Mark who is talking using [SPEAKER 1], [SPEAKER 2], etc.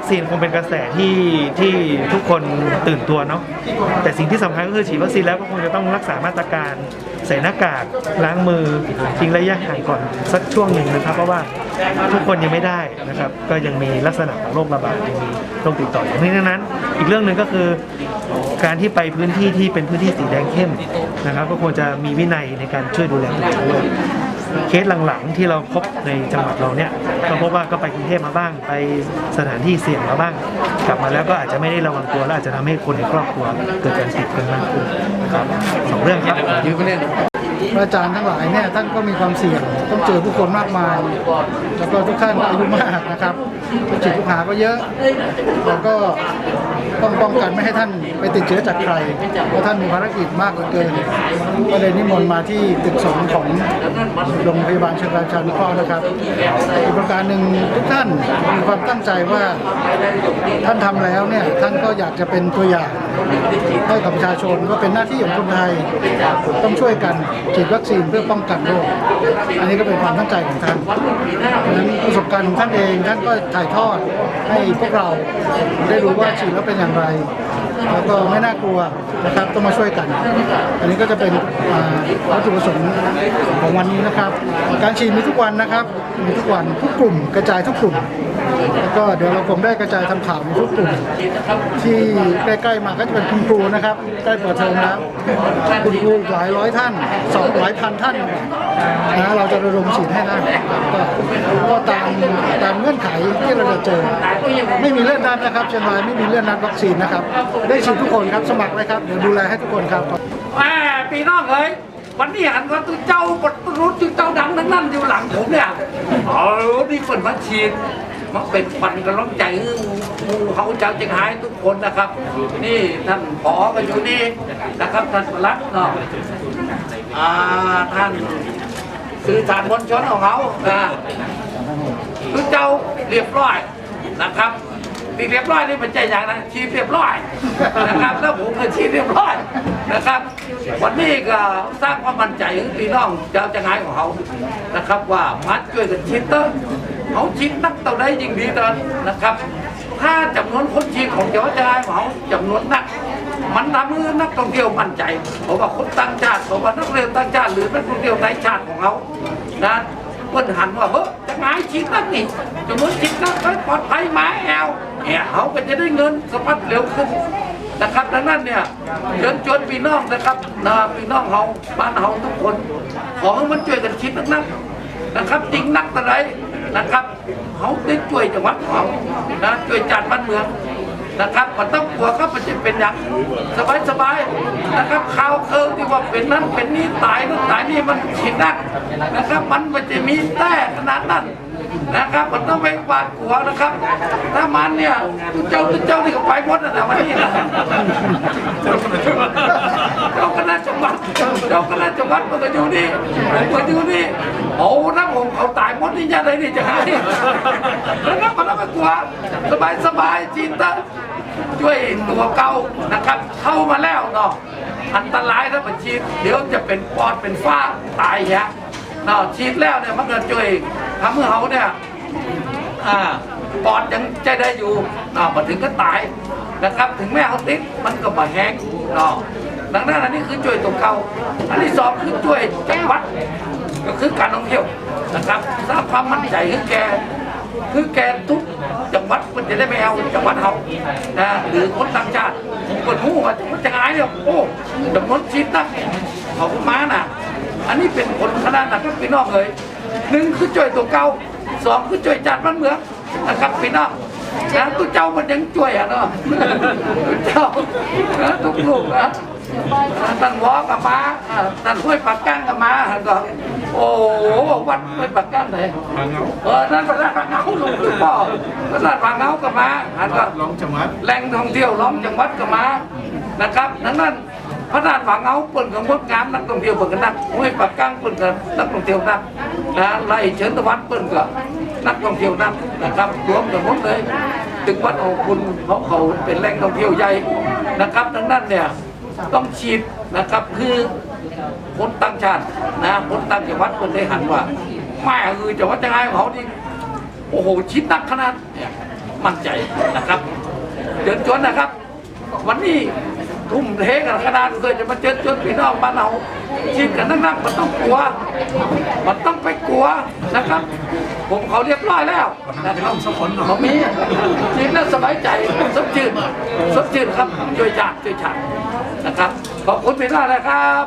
[SPEAKER 1] วัคซีนคงเป็นกระแสที่ที่ทุกคนตื่นตัวเนาะแต่สิ่งที่สำคัญก็คือฉีดวัคซีนแล้วก็คงจะต้องรักษามาตรการ ใส่หน้ากากล้างมือทิ้งระยะห่างก่อนสักช่วงหนึ่งนะครับ เพราะว่าทุกคนยังไม่ได้นะครับ ก็ยังมีลักษณะของโรคระบาดยังมีโรคติดต่ออย่างนี้ดังนั้น อีกเรื่องหนึ่งก็คือ การที่ไปพื้นที่ที่เป็นพื้นที่สีแดงเข้มนะครับ ก็ควรจะมีวินัยในการช่วยดูแลตัวเองด้วยเคสหลังๆที่เราพบในจังหวัดเราเนี่ยก็พบว่าก็ไปกรุงเทพมาบ้างไปสถานที่เสี่ยงมาบ้าง กลับมาแล้วก็อาจจะไม่ได้ระวังตัวและอาจจะทำให้คนในครอบครัวเกิดการติดกันมากขึ้นนะครับสองเรื่องครับ
[SPEAKER 2] ยืนไปเล่น
[SPEAKER 3] พระอาจารย์ทั้งหลายเนี่ยท่านก็มีความเสี่ยงต้องเจอผู้คนมากมาย แล้วก็ทุกท่านก็อายุมากนะครับลูกศิษย์ลูกหาก็เยอะแล้วก็ต้องป้องกันไม่ให้ท่านไปติดเชื้อจากใคร เพราะท่านมีภารกิจมากเกินก็เลยนิมนต์มาที่ตึกสองของโรงพยาบาลเชียงรายชานุเคราะห์นะครับอีกประการหนึ่งทุกท่านมีความตั้งใจว่าท่านทำแล้วเนี่ยท่านก็อยากจะเป็นตัวอย่าง ให้กับประชาชนว่าเป็นหน้าที่ของคนไทยต้องช่วยกันฉีดวัคซีนเพื่อป้องกันโรคอันนี้ก็เป็นความตั้งใจของท่านเพราะฉะนั้นประสบการณ์ของท่านเองท่านก็ถ่ายทอดให้พวกเราได้รู้ว่าฉีดแล้วเป็นอย่างไร แล้วก็ไม่น่ากลัวนะครับต้องมาช่วยกัน อันนี้ก็จะเป็นวัตถุประสงค์ของวันนี้นะครับ การฉีดมีทุกวันนะครับมีทุกวันทุกกลุ่มกระจายทุกกลุ่มแล้วก็เดี๋ยวเราคงได้กระจายทำข่าวในทุกกลุ่มที่ใกล้ๆมาก็จะเป็นคุณครูนะครับใกล้เปิดเทอมแล้วคุณครูหลายร้อยท่านสองหลายพันท่านนะเราจะระดมฉีดให้ได้ก็ก็ตามตามเงื่อนไขที่ เราเจอ ไม่มีเลื่อนนัดนะครับเชียงรายไม่มีเลื่อนนัดวัคซีนนะครับ ได้ฉีดทุกคนครับสมัครไว้ครับเดี๋ยวดูแลให้ทุกคนครับ
[SPEAKER 2] แม่ปีน้องเอ้ยวันนี้หันว่าตัวเจ้าบทรู้ตัวเจ้าดังนั่นนั่นอยู่หลังผมเนี่ยเอานี่เปิดมาฉีดมันเป็นควันกำลังใจมือเขาเจ้าจึงหายทุกคนนะครับ นี่ท่านผอก็อยู่นี่นะครับท่านประหลัดเนาะอ่าท่านสื่อสารมวลชนของเขานะตัวเจ้า รียบร้อยนะครับที่เรียบร้อยนี่เป็นใจอย่างนะชีเรียบร้อยนะครับแล้วผมก็ชีเรียบร้อยนะครับ วันนี้ก็สร้างความมั่นใจให้พี่น้องเจ้าจะงายของเขานะครับ ว่ามัดช่วยกันชิดเตอร์เขาชิดนักเต่าได้ยิ่งดีตอร์นะครับ ถ้าจำนวนคนชีของเจ้าจะงายของเขาจำนวนนัก มันทำให้นักท่องเที่ยวมั่นใจเพราะว่าคนต่างชาติเพราะว่านักเรียนต่างชาติหรือนักท่องเที่ยวในชาติของเขานะเพิ่นหันว่าเฮ้ย จะงายชิดนักนี่สมมติชิดนักปลอดภัยไหมแอลเนี่ยเขาก็จะได้เงินสะพัดเร็วขึ้นนะครับดังนั้นเนี่ยเชิญชวนพี่น้องนะครับนะพี่น้องเขาบ้านเขาทุกคน ขอให้มันช่วยกันชิดนักนะครับจริงนักแต่ไรนะครับเขาได้ช่วยจังหวัดของเขานะช่วยจัดบ้านเมือง นะครับก็ต้องกลัวก็มันจะเป็นอย่างสบายสบายๆนะครับข่าวเคิร์ที่ว่าเป็นนั้นเป็นนี้ตายนั้นตายนี่มันผิดนักนะครับมันมันจะมีแต่ขนาดนั้น นะครับ มันต้องไปหวาดกลัวนะครับ ถ้ามันเนี่ยทุเจ้าทุเจ้านี่ก็ไปหมดนะวันนี้นะเจ้าคณะจังหวัดเจ้าคณะจังหวัดมันก็อยู่นี่ผมก็อยู่นี่โอ้นะผมเขาตายหมดนี่จะอะไรนี่จะไงนะครับมันต้องไปกลัวสบายสบายจีนเตอร์ช่วยตัวเก่านะครับ เข้ามาแล้วเนาะอันตรายถ้ามันฉีดเดี๋ยวจะเป็นปอดเป็นฟ้าตายแฮะเนาะฉีดแล้วเนี่ยมันก็ช่วย ทำให้เขาเนี่ยอ่าปอดยังใจได้อยู่เนามาถึงก็ตายนะครับ ถึงแม้เขาติดมันก็มาแห้งเนาะดังนั้นอันนี้คือช่วยตัวเก่าอันที่สองคือช่วยจังหวัดก็คือการท่องเที่ยวนะครับสร้างความมั่นใจให้แกคือแกทุกจังหวัดมันจะได้ไม่เอาจังหวัดเขานะหรือคนต่างชาติผมเปิดหูว่าจังหวัดจะงายเนี่ยโอ้จำนวนชีดนักเขามาน่ะ อันนี้เป็นผลขนาดนั้นครับพี่น้องเลย หนึ่งคือช่วยตัวเก่าสองคือช่วยจัดบ้านเมืองนะครับพี่น้องนะตัวเจ้ามันยังช่วยอะเนาะตัวเจ้านะทุกลูกนะท่านวอกับมาอ่าท่านห้วยปากก้างกับมาท่านก็โอ้โหวัดห้วยปากก้างไหนเออนั่นเป็นร้านปากเงาลุงทุกพ่อเป็นร้านปากเงากับมาท่านก็
[SPEAKER 1] ร้องจังหวัด
[SPEAKER 2] แหล่งท่องเที่ยวล้อมจังหวัดกับมานะครับดังนั้น พระราชปากเงาเปิดกับงดงามนักท่องเที่ยวเปิดกันนักห้วยปากก้างเปิดกับนักท่องเที่ยวนักนะไล่เชิญตะวันเปิดกับนักท่องเที่ยวนักนะครับรวมกันหมดเลยถึงวัดของคุณเพราะเขาเป็นแหล่งท่องเที่ยวใหญ่นะครับดังนั้นเนี่ยต้องฉีดนะครับคือคนต่างชาตินะคนต่างจังหวัดคนได้หันว่าแม่คือจังหวัดจะไงของเขานี่โอ้โหชิดนักขนาดมั่นใจนะครับ เดินจวนนะครับ วันนี้ ทุ่มเทกันขนาดเพื่อจะมาเจอจนพี่น้องบ้านเราชิดกันนั่งนักมันต้องกลัว มันต้องไปกลัวนะครับ ผมเขาเรียบร้อยแล้วนะครับผมมีชิดแล้วสบายใจสดชื่นสดชื่นครับช่วยชาติช่วยชาตินะครับ ขอบคุณพี่น้องนะครับ